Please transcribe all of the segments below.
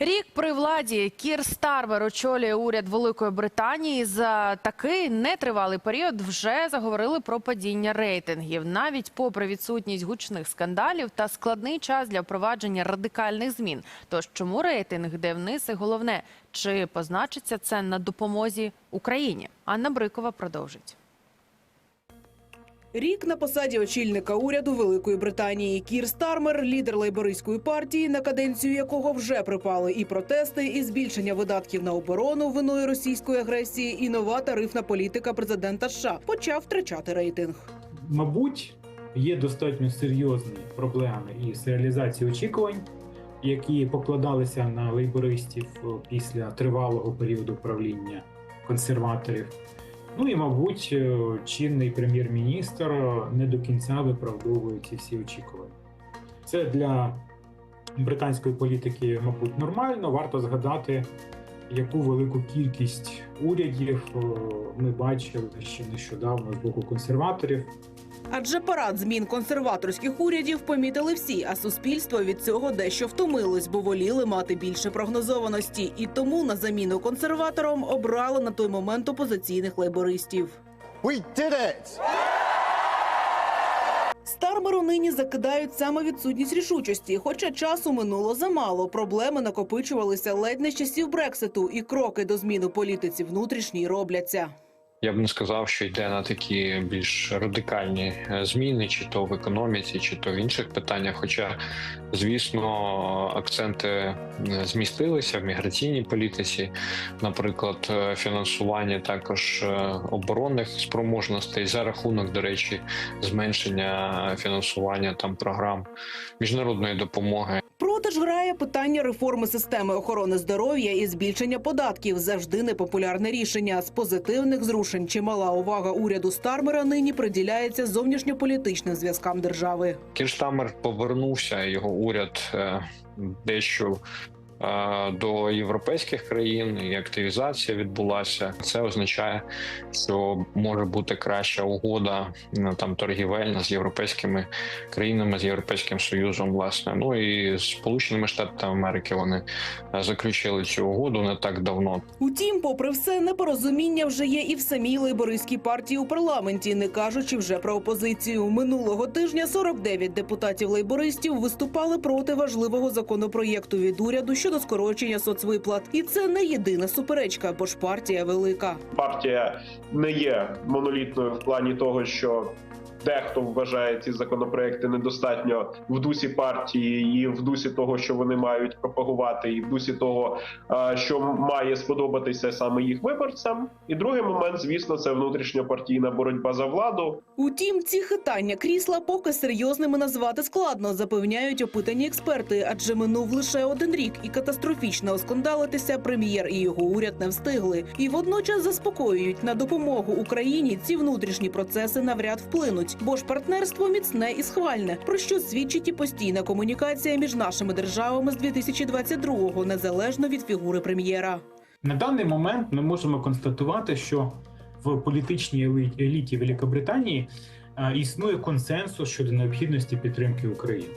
Рік при владі Кір Старвер очолює уряд Великої Британії. За такий нетривалий період вже заговорили про падіння рейтингів, навіть попри відсутність гучних скандалів та складний час для впровадження радикальних змін. Тож чому рейтинг йде вниз? І головне, чи позначиться це на допомозі Україні? Анна Брикова продовжить. Рік на посаді очільника уряду Великої Британії Кір Стармер, лідер лейбористської партії, на каденцію якого вже припали і протести, і збільшення видатків на оборону виною російської агресії, і нова тарифна політика президента США почав втрачати рейтинг. мабуть, є достатньо серйозні проблеми із реалізацією очікувань, які покладалися на лейбористів після тривалого періоду правління консерваторів. Ну і, мабуть, е, чинний прем'єр-міністр е, не до кінця виправдовує ці всі очікування. Це для британської політики, мабуть, нормально. Варто згадати, яку велику кількість урядів е, ми бачили ще нещодавно з боку консерваторів. Адже парад змін консерваторських урядів помітили всі, а суспільство від цього дещо втомилось, бо воліли мати більше прогнозованості, і тому на заміну консерваторам обрали на той момент опозиційних лейбористів. We did it! Стармеру нині закидають саме відсутність рішучості, хоча часу минуло замало. Проблеми накопичувалися ледь не з часів Брекситу, і кроки до змін у політиці внутрішній робляться. Я б не сказав, що йде на такі більш радикальні е, зміни, чи то в економіці, чи то в інших питаннях. Хоча, звісно, акценти змістилися в міграційній політиці, наприклад, е, фінансування також е, оборонних спроможностей за рахунок, до речі, зменшення фінансування там програм міжнародної допомоги. Проте ж грає питання реформи системи охорони здоров'я і збільшення податків завжди непопулярне рішення. З позитивних зрушень чимала увага уряду Стармера нині приділяється зовнішньополітичним зв'язкам держави. Кірштамер повернувся, його уряд е, дещо до європейських країн, і активізація відбулася. Це означає, що може бути краща угода ну, там торгівельна з європейськими країнами, з європейським союзом, власне. Ну і Сполученими Штатами Америки вони е, заключили цю угоду не так давно. Утім, попри все, непорозуміння вже є і в самій лейбористській партії у парламенті, не кажучи вже про опозицію. Минулого тижня 49 депутатів лейбористів виступали проти важливого законопроєкту від уряду щодо скорочення соцвиплат. І це не єдина суперечка, бо ж партія велика. партія не є монолітною в плані того, що дехто вважає ці законопроекти недостатньо в дусі партії, і в дусі того, що вони мають пропагувати, і в дусі того, що має сподобатися саме їх виборцям. І другий момент, звісно, це внутрішньопартійна боротьба за владу. Утім, ці хитання крісла поки серйозними назвати складно, запевняють опитані експерти, адже минув лише один рік, і катастрофічно оскандалитися прем'єр і його уряд не встигли. І водночас заспокоюють на допомогу Україні ці внутрішні процеси навряд вплинуть, бо ж партнерство міцне і схвальне, про що свідчить і постійна комунікація між нашими державами з 2022-го, незалежно від фігури прем'єра. На даний момент ми можемо констатувати, що в політичній еліті Великобританії е, існує консенсус щодо необхідності підтримки України.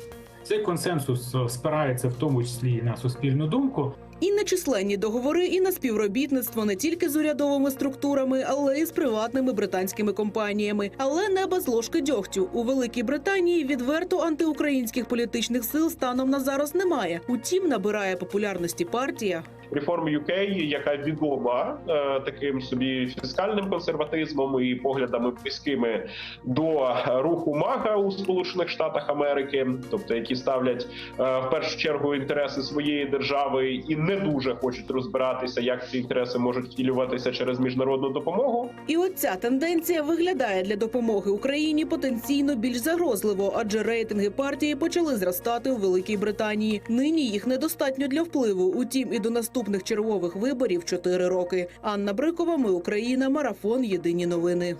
Цей консенсус е, спирається в тому числі і на суспільну думку, І на численні договори, і на співробітництво не тільки з урядовими структурами, але й з приватними британськими компаніями. Але не без ложки дьогтю у Великій Британії відверто антиукраїнських політичних сил станом на зараз немає. Утім, набирає популярності партія. Реформ UK, яка відома е, таким собі фіскальним консерватизмом і поглядами близькими до руху МАГА у Сполучених Штатах Америки, тобто які ставлять е, в першу чергу інтереси своєї держави і не дуже хочуть розбиратися, як ці інтереси можуть втілюватися через міжнародну допомогу. І оця тенденція виглядає для допомоги Україні потенційно більш загрозливо, адже рейтинги партії почали зростати у Великій Британії. Нині їх недостатньо для впливу. Утім, і до наступних чергових виборів 4 роки. Анна Брикова, ми Україна, марафон. Єдині новини.